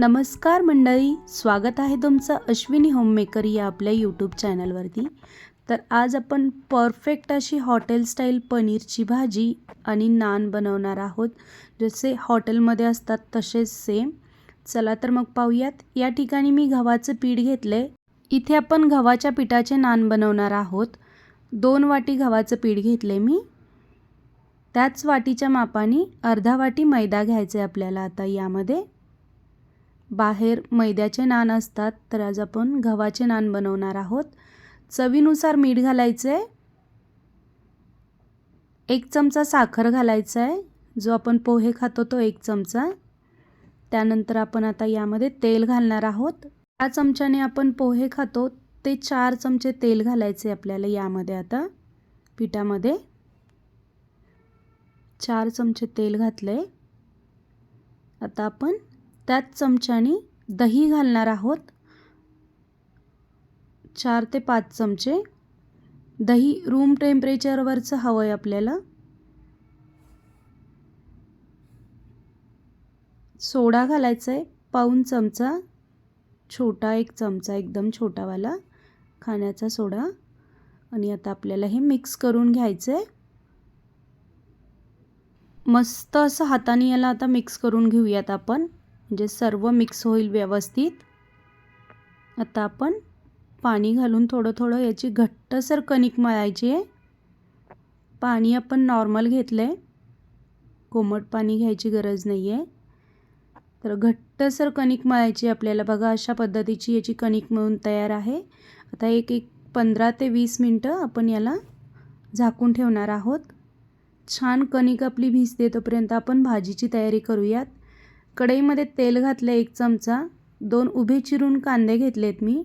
नमस्कार मंडळी स्वागत आहे तुमचं अश्विनी होममेकर या आपल्या यूट्यूब चॅनलवरती. तर आज आपण परफेक्ट अशी हॉटेल स्टाईल पनीरची भाजी आणि नान बनवणार आहोत. जसे हॉटेलमध्ये असतात तसेच सेम चला तर मग पाहूयात. या ठिकाणी मी गव्हाचं पीठ घेतलं. आहे इथे आपण गव्हाच्या पिठाचे नान बनवणार आहोत. दोन वाटी गव्हाचं पीठ घेतले मी. त्याच वाटीच्या मापाने अर्धा वाटी मैदा घ्यायचा आहे आपल्याला आता यामध्ये. बाहेर मैद्याचे नान असतात तर आज आपण गव्हाचे नान बनवणार आहोत. चवीनुसार मीठ घालायचं आहे एक चमचा साखर घालायचा आहे जो आपण पोहे खातो तो एक चमचा. त्यानंतर आपण आता यामध्ये तेल घालणार आहोत. त्या चमच्याने आपण पोहे खातो ते चार चमचे तेल घालायचे आपल्याला यामध्ये आता पिठामध्ये. चार चमचे तेल घातले आता आपण त्याच चमच्याने दही घालणार आहोत. चार ते पाच चमचे. दही रूम टेम्परेचरवरचं हवं आहे आपल्याला. सोडा घालायचा आहे पाऊन चमचा. छोटा एक चमचा एकदम छोटावाला खाण्याचा सोडा. आणि आता आपल्याला हे मिक्स करून घ्यायचं आहे मस्त असं हाताने याला आता मिक्स करून घेऊयात आपण. म्हणजे सर्व मिक्स होईल व्यवस्थित. आता आपण पाणी घालून थोडं थोडं याची घट्टसर कणिक मळायची आहे. पाणी आपण नॉर्मल घेतलं आहे कोमट पाणी घ्यायची गरज नाही आहे तर घट्टसर कणिक मळायची आपल्याला. बघा अशा पद्धतीची याची कणिक मिळून तयार आहे. आता एक एक पंधरा ते वीस मिनटं आपण याला झाकून ठेवणार आहोत. छान कणिक आपली भिजते तोपर्यंत आपण भाजीची तयारी करूयात. कढईमध्ये तेल घातलं एक चमचा दोन उभे चिरून कांदे घेतलेत मी.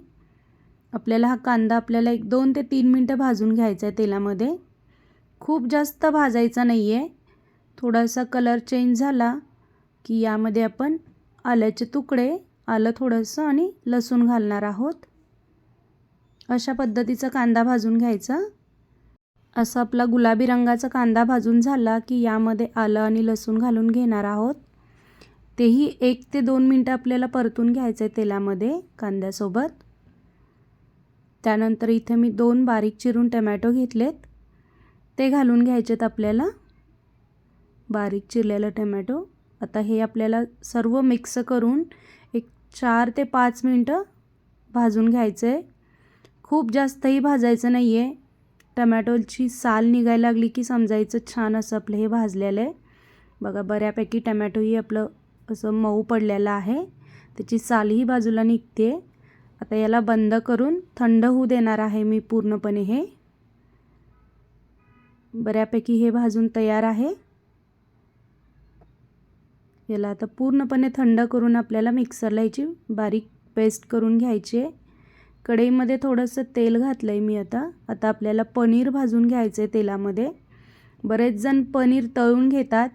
आपल्याला हा कांदा आपल्याला एक दोन ते तीन मिनटं भाजून घ्यायचा आहे तेलामध्ये. खूप जास्त भाजायचा नाही आहे थोडासा कलर चेंज झाला की यामध्ये आपण आल्याचे तुकडे आलं थोडंसं आणि लसूण घालणार आहोत. अशा पद्धतीचा कांदा भाजून घ्यायचा. असा आपला गुलाबी रंगाचा कांदा भाजून झाला की यामध्ये आलं आणि लसूण घालून घेणार आहोत. तेही एक ते दोन मिनटं आपल्याला परतून घ्यायचं आहे तेलामध्ये कांद्यासोबत. त्यानंतर इथे मी दोन बारीक चिरून टमॅटो घेतलेत. ते घालून घ्यायचेत आपल्याला. बारीक चिरलेलं टमॅटो. आता हे आपल्याला सर्व मिक्स करून एक चार ते पाच मिनटं भाजून घ्यायचं आहे खूप जास्तही भाजायचं नाही आहे टमॅटोची साल निघायला लागली की समजायचं छान असं आपलं हे भाजलेलं आहे. बघा बऱ्यापैकी टमॅटोही आपलं असं मऊ पडलेलं आहे. त्याची सालही बाजूला निघते आता याला बंद करून थंड होऊ देणार आहे मी पूर्णपणे हे. बऱ्यापैकी हे भाजून तयार आहे. याला आता पूर्णपणे थंड करून आपल्याला मिक्सरला याची बारीक पेस्ट करून घ्यायची आहे. कढईमध्ये थोडंसं तेल घातलं आहे मी आता. आता आपल्याला पनीर भाजून घ्यायचं आहे तेलामध्ये. बरेच जण पनीर तळून घेतात.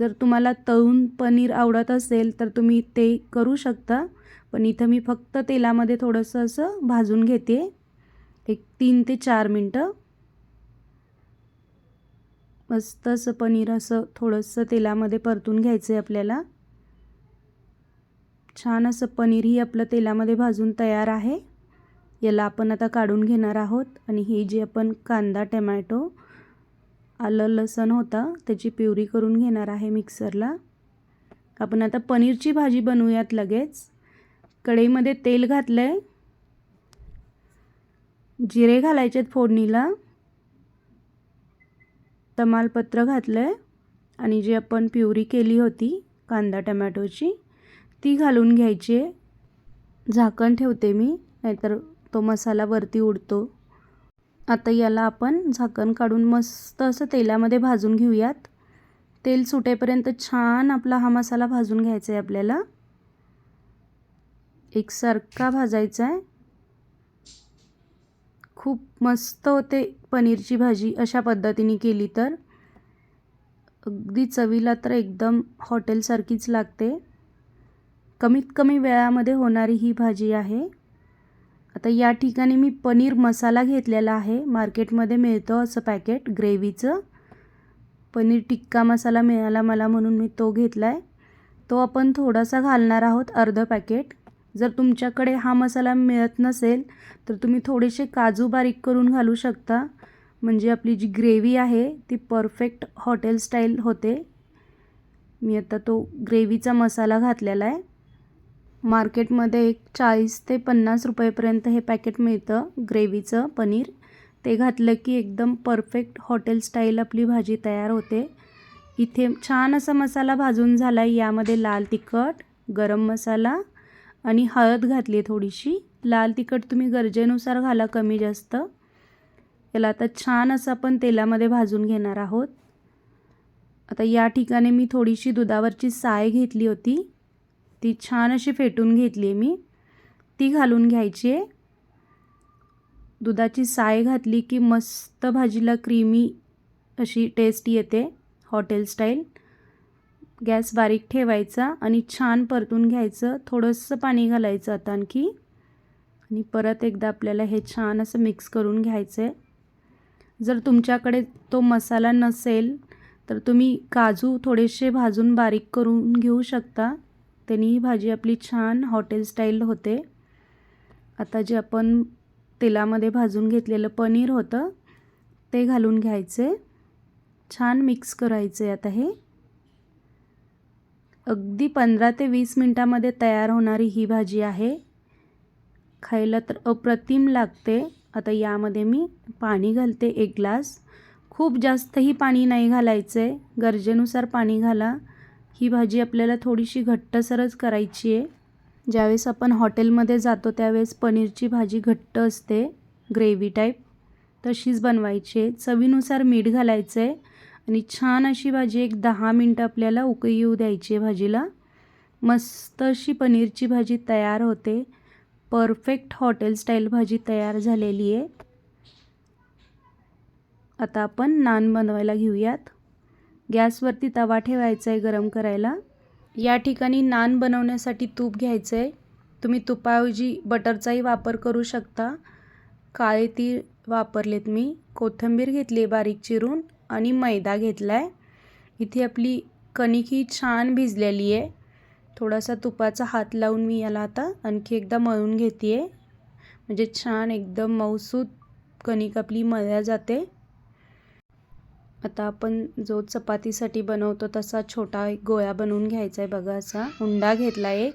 जर तुम्हाला तळून पनीर आवडत असेल तर तुम्ही ते करू शकता. पण इथं मी फक्त तेलामध्ये थोडंसं असं भाजून घेते. एक तीन ते चार मिनटं. मस्त असं पनीर असं थोडंसं तेलामध्ये परतून घ्यायचं आहे आपल्याला. छान असं पनीरही आपलं तेलामध्ये भाजून तयार आहे. याला आपण आता काढून घेणार आहोत. आणि ही जी आपण कांदा टमॅटो आलं लसण होता त्याची प्युरी करून घेणार आहे मिक्सरला. आपण आता पनीरची भाजी बनवूयात लगेच. कढईमध्ये तेल घातलं आहे जिरे घालायचे आहेत फोडणीला. तमालपत्र घातलं आहे आणि जी आपण प्युरी केली होती कांदा टमॅटोची ती घालून घ्यायची आहे. झाकण ठेवते मी नाहीतर तो मसाला वरती उडतो. आता याला आपण झाकण काढून मस्त असं तेलामध्ये भाजून घेऊयात. तेल सुटेपर्यंत छान आपला हा मसाला भाजून घ्यायचा आहे आपल्याला. एकसारखा भाजायचा आहे खूप मस्त होते पनीरची भाजी अशा पद्धतीने केली तर. अगदी चवीला तर एकदम हॉटेलसारखीच लागते. कमीत कमी वेळामध्ये होणारी ही भाजी आहे. आता या ठिकाणी मी पनीर मसाला घेतलेला आहे. मार्केटमध्ये मिळतो असं पॅकेट ग्रेव्हीचं. पनीर टिक्का मसाला मिळाला मला म्हणून मी तो घेतला आहे तो आपण थोडासा घालणार आहोत अर्ध पॅकेट. जर तुमच्याकडे हा मसाला मिळत नसेल तर तुम्ही थोडेसे काजू बारीक करून घालू शकता. म्हणजे आपली जी ग्रेव्ही आहे ती परफेक्ट हॉटेल स्टाईल होते. मी आता तो ग्रेव्हीचा मसाला घातलेला आहे. मार्केटमध्ये एक चाळीस ते पन्नास रुपयेपर्यंत हे पॅकेट मिळतं. ग्रेव्हीचं पनीर. ते घातलं की एकदम परफेक्ट हॉटेल स्टाईल आपली भाजी तयार होते. इथे छान असा मसाला भाजून झाला आहे यामध्ये लाल तिखट गरम मसाला आणि हळद घातली आहे थोडीशी. लाल तिखट तुम्ही गरजेनुसार घाला कमी जास्त. याला आता छान असं आपण तेलामध्ये भाजून घेणार आहोत. आता या ठिकाणी मी थोडीशी दुधावरची साय घेतली होती. ती छान अशी फेटून घेतली आहे मी. ती घालून घ्यायची आहे. दुधाची साय घातली की मस्त भाजीला क्रीमी अशी टेस्ट येते हॉटेल स्टाईल गॅस बारीक ठेवायचा आणि छान परतून घ्यायचं. थोडंसं पाणी घालायचं आता आणखी. आणि परत एकदा आपल्याला हे छान असं मिक्स करून घ्यायचं आहे जर तुमच्याकडे तो मसाला नसेल तर तुम्ही काजू थोडेसे भाजून बारीक करून घेऊ शकता. त्यांनी ही भाजी आपली छान हॉटेल स्टाईल होते. आता जे आपण तेलामध्ये भाजून घेतलेलं पनीर होतं ते घालून घ्यायचे. छान मिक्स करायचे आता हे. अगदी पंधरा ते वीस मिनटामध्ये तयार होणारी ही भाजी आहे. खायला तर अप्रतिम लागते. आता यामध्ये मी पाणी घालते एक ग्लास. खूप जास्तही पाणी नाही घालायचं. आहे गरजेनुसार पाणी घाला. ही भाजी आपल्याला थोडीशी घट्टसरच करायची आहे. ज्यावेळेस आपण हॉटेलमध्ये जातो त्यावेळेस पनीरची भाजी घट्ट असते ग्रेव्ही टाईप. तशीच बनवायची आहे. चवीनुसार मीठ घालायचं आहे आणि छान अशी भाजी एक दहा मिनटं आपल्याला उकळी येऊ द्यायची आहे भाजीला. मस्त अशी पनीरची भाजी तयार होते. परफेक्ट हॉटेल स्टाईल भाजी तयार झालेली आहे. आता आपण नान बनवायला घेऊयात. गॅसवरती तवा ठेवायचा आहे गरम करायला. या ठिकाणी नान बनवण्यासाठी तूप घ्यायचं आहे तुम्ही तुपाऐवजी बटरचाही वापर करू शकता. काळे तीळ वापरलेत मी. कोथिंबीर घेतली आहे बारीक चिरून आणि मैदा घेतला आहे इथे आपली कणिक ही छान भिजलेली आहे. थोडासा तुपाचा हात लावून मी याला आता आणखी एकदा मळून घेते आहे म्हणजे छान एकदम मऊसूत कणिक आपली मळल्या जाते. आता आपण जो चपातीसाठी बनवतो तसा छोटा एक गोळा बनवून घ्यायचा आहे बघा असा. उंडा घेतला एक.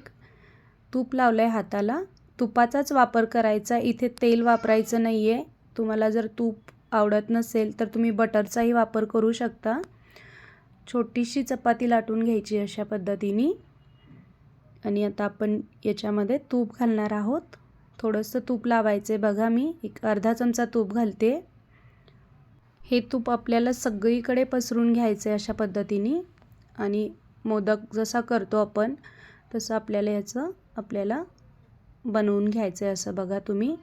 तूप लावलं आहे हाताला. तुपाचाच वापर करायचा. इथे तेल वापरायचं नाही आहे तुम्हाला जर तूप आवडत नसेल तर तुम्ही बटरचाही वापर करू शकता. छोटीशी चपाती लाटून घ्यायची अशा पद्धतीने. आणि आता आपण याच्यामध्ये तूप घालणार आहोत. थोडंसं तूप लावायचं आहे बघा मी. एक अर्धा चमचा तूप घालते. हे तूप आपल्याला सगळीकडे पसरून घ्यायचं आहे अशा पद्धतीने. आणि मोदक जसा करतो आपण तसं आपल्याला याचं आपल्याला बनवून घ्यायचं आहे असं बघा तुम्ही.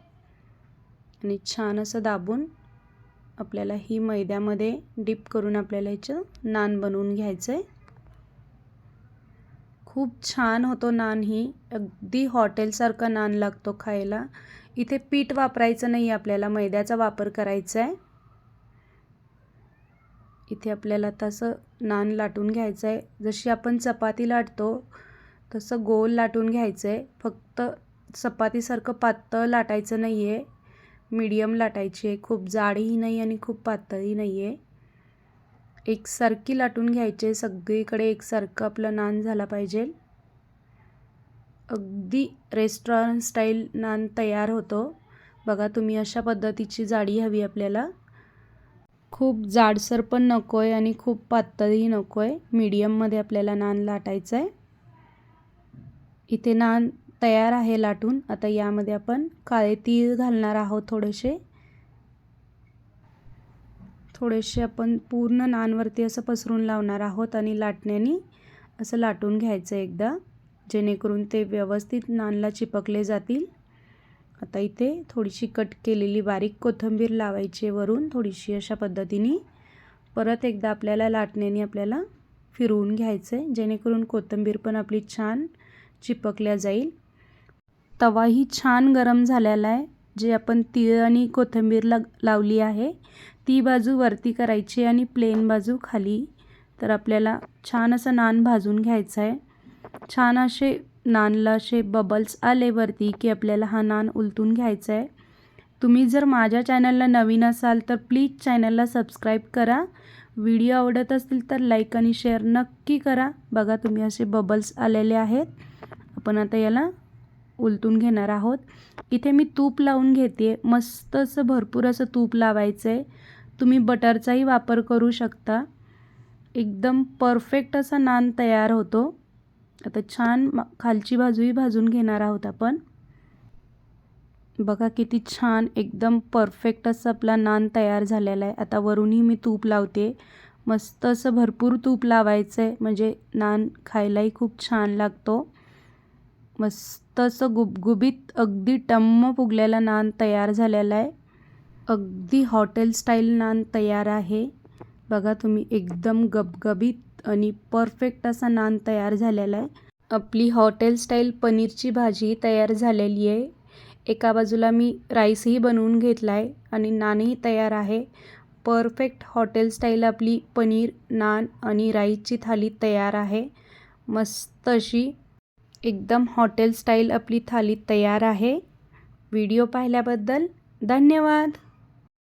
आणि छान असं दाबून आपल्याला ही मैद्यामध्ये डीप करून आपल्याला याचं नान बनवून घ्यायचं आहे खूप छान होतो नान ही. अगदी हॉटेलसारखा नान लागतो खायला. इथे पीठ वापरायचं नाही आपल्याला मैद्याचा वापर करायचा आहे इथे आपल्याला तसं नान लाटून घ्यायचं आहे जशी आपण चपाती लाटतो तसं गोल लाटून घ्यायचं आहे फक्त चपातीसारखं पातळ लाटायचं नाही आहे मीडियम लाटायची आहे. खूप जाडही नाही आणि खूप पातळही नाही आहे एकसारखी लाटून घ्यायचे. सगळीकडे एकसारखं आपलं नान झाला पाहिजे. अगदी रेस्टॉरंट स्टाईल नान तयार होतो. बघा तुम्ही अशा पद्धतीची जाडी हवी आपल्याला. खूप जाडसर पण नको आहे आणि खूप पातळही नको आहे मीडियममध्ये आपल्याला नान लाटायचं आहे इथे नान तयार आहे लाटून. आता यामध्ये आपण काळे तीळ घालणार आहोत थोडेसे. थोडेसे आपण पूर्ण नानवरती असं पसरून लावणार आहोत आणि लाटण्याने असं लाटून घ्यायचं एकदा. जेणेकरून ते व्यवस्थित नानला चिपकले जातील. आता इथे थोडीशी कट केलेली बारीक कोथिंबीर लावायची वरून थोडीशी अशा पद्धतीने. परत एकदा आपल्याला लाटण्याने आपल्याला फिरवून घ्यायचं आहे जेणेकरून कोथिंबीर पण आपली छान चिपकल्या जाईल. तवाही छान गरम झालेला आहे. जे आपण तीळ आणि कोथिंबीर ला लावली आहे ती बाजू वरती करायची आणि प्लेन बाजू खाली. तर आपल्याला छान असं नान भाजून घ्यायचं आहे छान असे नानला असे बबल्स आले वरती की आपल्याला हा नान उलटून घ्यायचा आहे तुम्ही जर माझ्या चॅनलला नवीन असाल तर प्लीज चॅनलला सबस्क्राईब करा. व्हिडिओ आवडत असतील तर लाईक आणि शेअर नक्की करा. बघा तुम्ही असे बबल्स आलेले आहेत. आपण आता याला उलटून घेणार आहोत. इथे मी तूप लावून घेते मस्त असं भरपूर असं तूप लावायचं आहे तुम्ही बटरचाही वापर करू शकता. एकदम परफेक्ट असा नान तयार होतो. आता छान खालची बाजूही भाजून घेणार आहोत आपण. बघा किती छान एकदम परफेक्ट असं आपला नान तयार झालेला आहे. आता वरूनही मी तूप लावते. मस्त असं भरपूर तूप लावायचं आहे म्हणजे नान खायलाही खूप छान लागतो. मस्त असं गुबगुबीत अगदी टम्म फुगलेला नान तयार झालेला आहे. अगदी हॉटेल स्टाईल नान तयार आहे. बघा तुम्ही एकदम गबगबीत. आणि परफेक्ट असा नान तयार झालेला आहे. आपली हॉटेल स्टाईल पनीरची भाजी तयार झालेली आहे. एका बाजूला मी राईसही बनवून घेतला आहे आणि नानही तयार आहे. परफेक्ट हॉटेल स्टाईल आपली पनीर नान आणि राईसची थाली तयार आहे. मस्त अशी एकदम हॉटेल स्टाईल आपली थाली तयार आहे. व्हिडिओ पाहिल्याबद्दल धन्यवाद!